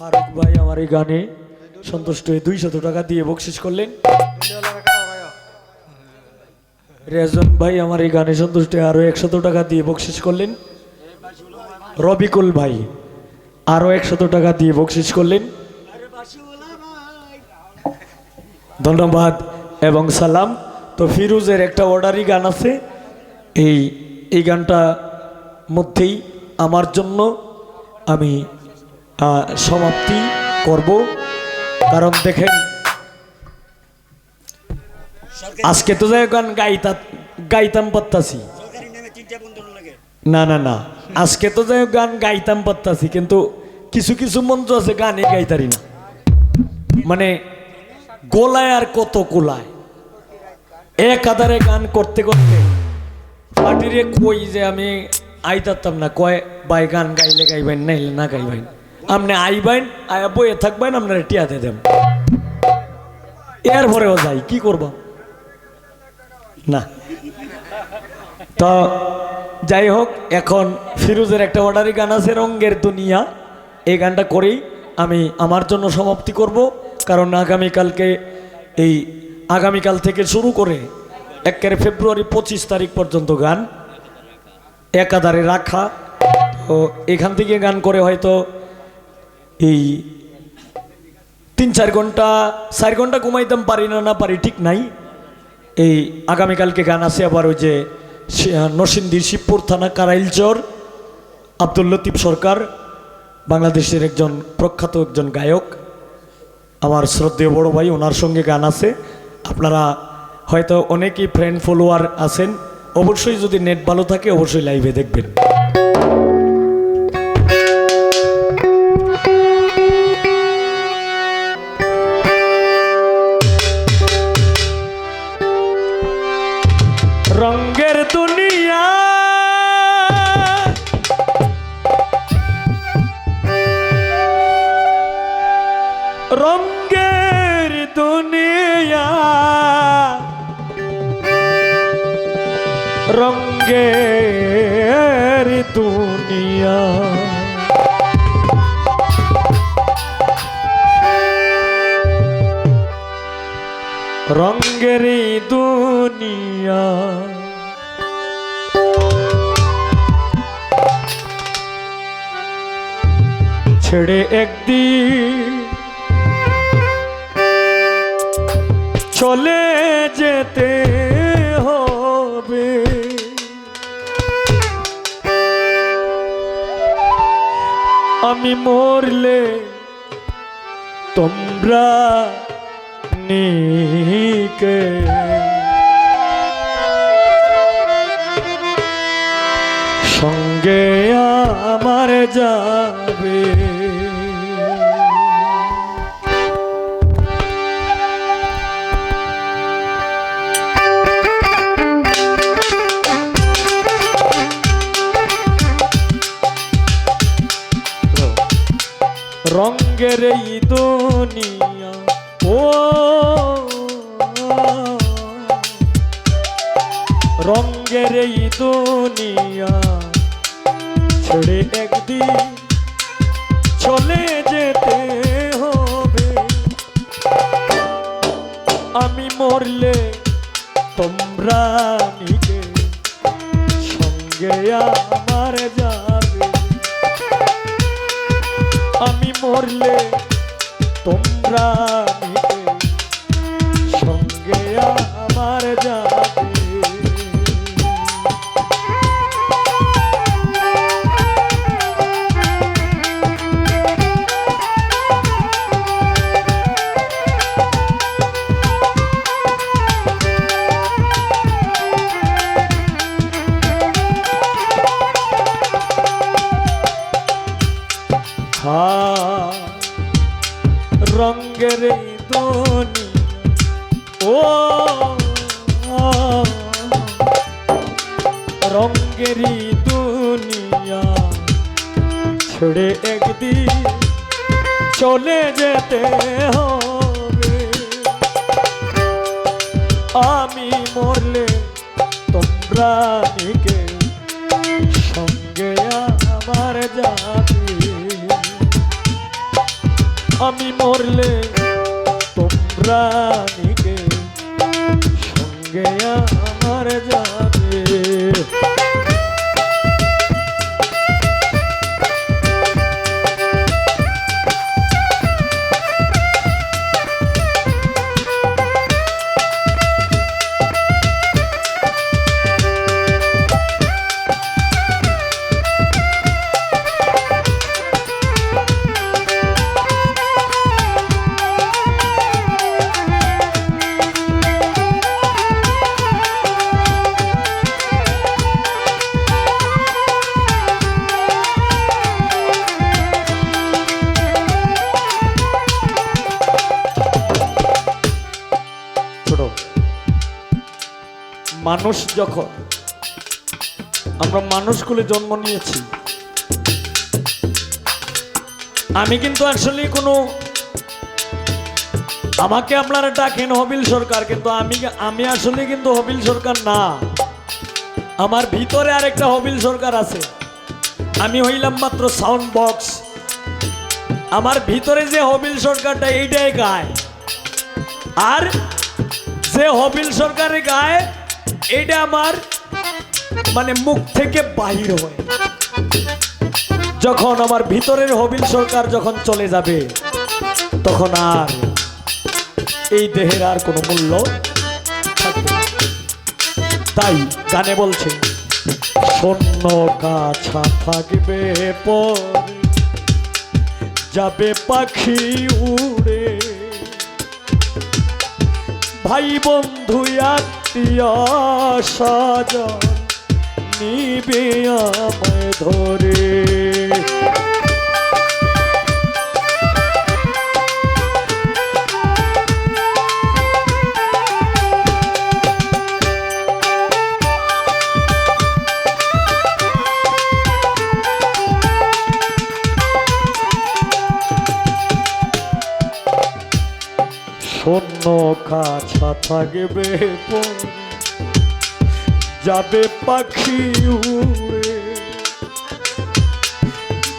ফারুক ভাই আমার এই গানে সন্তুষ্ট হয়ে দুইশত টাকা দিয়ে বকশিস করলেন। রেজন ভাই আমার এই গানে সন্তুষ্ট হয়ে আরও একশত টাকা দিয়ে বকশিস করলেন। রবিকুল ভাই আরও একশত টাকা দিয়ে বকশিস করলেন। ধন্যবাদ এবং সালাম। তো ফিরুজের একটা অর্ডারই গান আছে। এই এই গানটা মধ্যেই আমার জন্য আমি সমাপ্তি করব। কারণ দেখেন, আজকে তো যাই গান গাইতা গাইতাম পারতাছি। না না না, আজকে তো যাই গান গাইতাম পারতাছি, কিন্তু কিছু কিছু মঞ্চ আছে গানে গাইতারি না। মানে গোলায় আর কত কোলায়। এক আধারে গান করতে করতে পার্টিরে কই যে আমি আইতারতাম না, কয় বাই গান গাইলে গাইবেন, নাইলে না গাইবেন। আপনি আইবেন আয়া বইয়ে থাকবেন আপনার টিয়াতে দেন এর পরেও যাই, কি করব? না। তো যাই হোক, এখন ফিরোজের একটা অর্ডারি গান আছে রঙ্গের দুনিয়া। এই গানটা করেই আমি আমার জন্য সমাপ্তি করব, কারণ আগামীকালকে এই আগামীকাল থেকে শুরু করে একের ফেব্রুয়ারি পঁচিশ তারিখ পর্যন্ত গান। একাধারে রাখা। তো এখান থেকে গান করে হয়তো এই তিন চার ঘণ্টা চার ঘণ্টা ঘুমাইতাম পারি না না পারি, ঠিক নাই। এই আগামীকালকে গান আছে আবার ওই যে নরসিংদীর শিবপুর থানা কারাইলচর, আব্দুল লতিফ সরকার, বাংলাদেশের একজন প্রখ্যাত একজন গায়ক। আমার শ্রদ্ধেয় বড় ভাই, ওনার সঙ্গে গান আছে। আপনারা হয়তো অনেকেই ফ্রেন্ড ফলোয়ার আছেন। অবশ্যই যদি নেট ভালো থাকে, অবশ্যই লাইভে দেখবেন। রঙ্গের দুনিয়া। রঙ্গের দুনিয়া। রঙ্গের দুনিয়া। ছেড়ে একদিন চলে যেতে হবে। আমি মরলে তোমরা নিকে। সঙ্গে আমার যাবে। রঙ্গের এই দুনিয়া, ও। রঙ্গের এই দুনিয়া ছেড়ে একদিন চলে যেতে হবে। আমি মরলে তোমরা নিজে সঙ্গে আমার মরলে তোমরা রঙ্গেরই দুনিয়া। ছেড়ে একদিন চলে যেতে হবে। আমি মরলে তোমরা নিকে সঙ্গে আমার যাবে। আমি মরলে তোমরা নিকে মানুষ যখন, আমরা মানুষগুলো জন্ম নিয়েছি। আমি কিন্তু আসলে কোনো, আমাকে আপনারা ডাকেন হবিল সরকার, কিন্তু আমি আমি আসলে কিন্তু হবিল সরকার না। আমার ভিতরে আরেকটা হবিল সরকার আছে। আমি হইলাম মাত্র সাউন্ড বক্স আমার ভিতরে যে হবিল সরকারটা এইটাই গায়। আর যে হবিল সরকারে গায়ে এটা আমার মানে মুখ থেকে বাহির হয়। যখন আমার ভিতরের হবিল সরকার যখন চলে যাবে, তখন আর এই দেহের আর কোনো মূল্য তাই গানে বলছে, শূন্য কাছা থাকবে যাবে পাখি উড়ে। ভাই বন্ধু আত্মীয় সাজন নিবে আমায় ধরে। থাকবে যাবে পাখি উড়ে।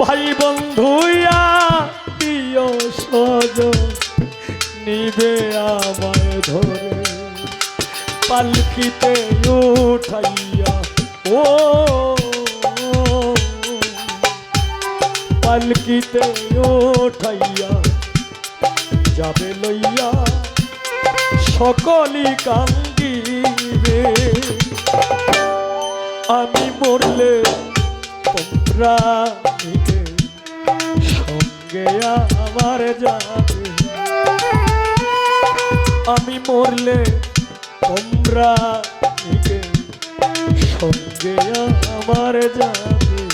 ভাই বন্ধু প্রিয় সজ, নিবে আমায় ধরে। পালকিতে উঠাইয়া, ও পালকিতে উঠাইয়া, যাবে লইয়া সকলি কান্দিবে। আমি মরলে তোমরা সঙ্গে আমার যাবে। আমি মরলে তোমরা সঙ্গে আমার যাবে।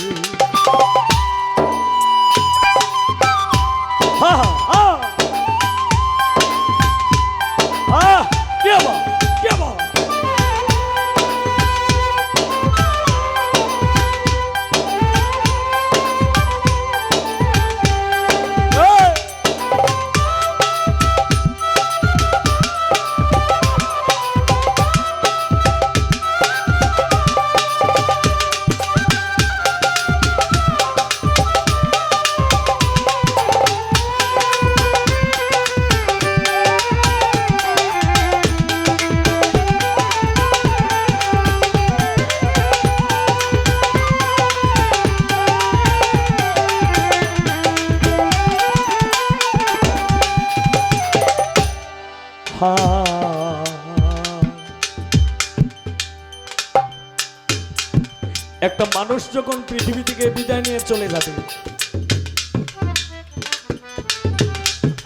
হা হা। যখন পৃথিবী থেকে বিদায় নিয়ে চলে যাবে,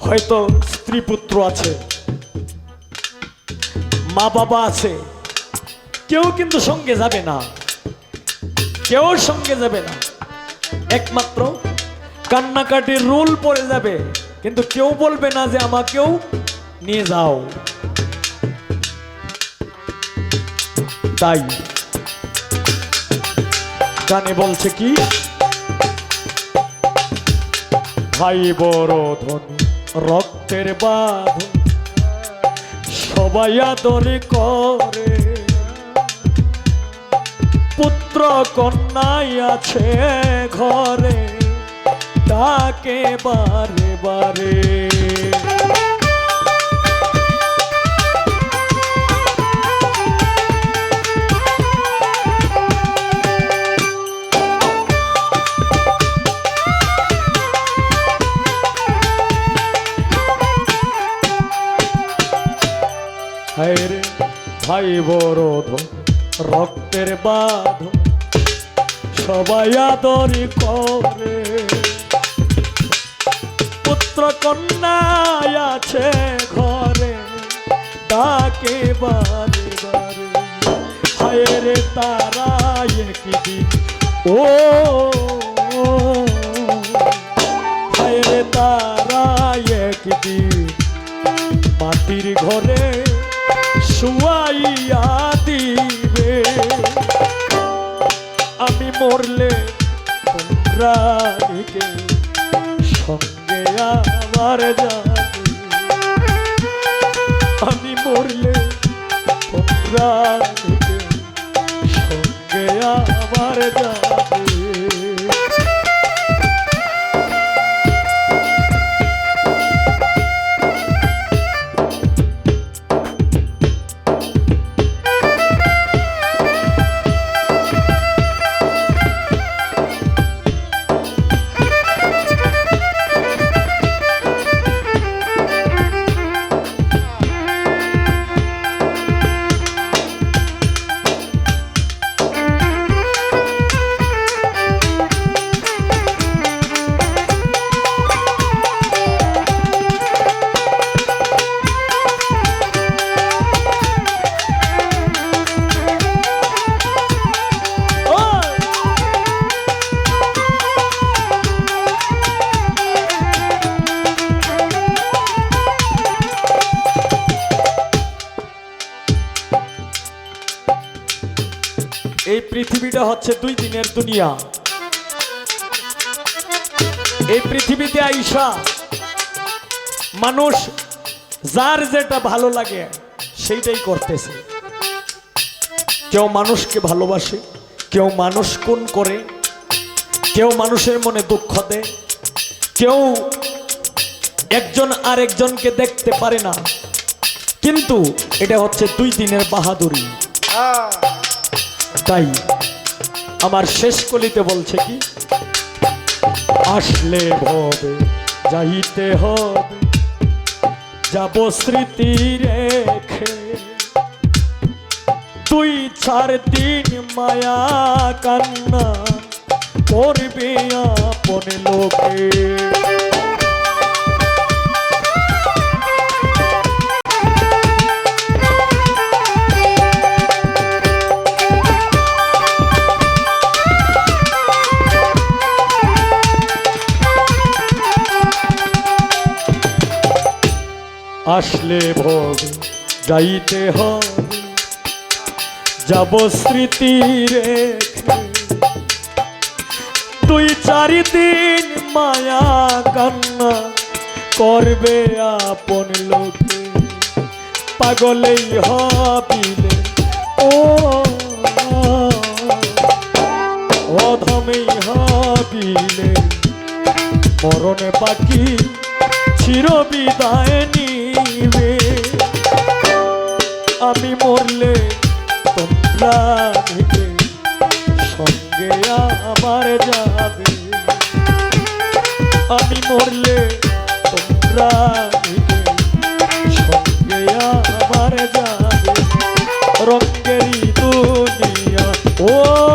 হয়তো স্ত্রী পুত্র আছে, মা বাবা আছে, কেউ কিন্তু সঙ্গে যাবে না, কেউ সঙ্গে যাবে না। একমাত্র কান্নাকাটির রুল পড়ে যাবে, কিন্তু কেউ বলবে না যে আমাকেও নিয়ে যাও। তাই গানে বলছে কি? ভাই বড় ধনী, রক্তের বাঁধন, সবাই আদরে করে। পুত্র কন্যাই আছে ঘরে, তাকে বারে বারে হায় রে ভাই বরোধ রক্তের বাঁধ। সবাই আদরি করে। পুত্র কন্যায় আছে ঘরে, ডাকে বারে বারে। হায় রে তারা একদিন, ও। হায় তারা একদিন, মাটির ঘরে শুয়াইয়া দিবে। আমি মরলে তোমরা সঙ্গে আমার যাবে এই পৃথিবীটা হচ্ছে দুই দিনের দুনিয়া। এই পৃথিবীতে আইসা মানুষ যার যেটা ভালো লাগে সেইটাই করতেছে। কেউ মানুষকে ভালোবাসে, কেউ মানুষ কোন করে, কেউ মানুষের মনে দুঃখ দেয়, কেউ একজন আরেকজনকে দেখতে পারে না। কিন্তু এটা হচ্ছে দুই দিনের বাহাদুরি। তাই আমার শেষ কলিতে বলছে কি? আসলে ভবে, যাইতে হবে, যাব স্মৃতি রেখে। তুই চার দিন মায়া কান্না করবে আপন লোকে। আসলে ভবে যাইতে হবে। যাব স্মৃতি রেখে। দুই চারি দিন মায়া কান্না করবে আপন লোকে পাগলেই হবিলে ও অধমেই হবিলে। মরণে বাকি চির বিদায় নিবে আমি মরলে তোমরা থেকে সঙ্গে আমার যাবে। আমি মরলে তোমরা থেকে সঙ্গে আমার যাবে। রঙ্গেরই দুনিয়া, ও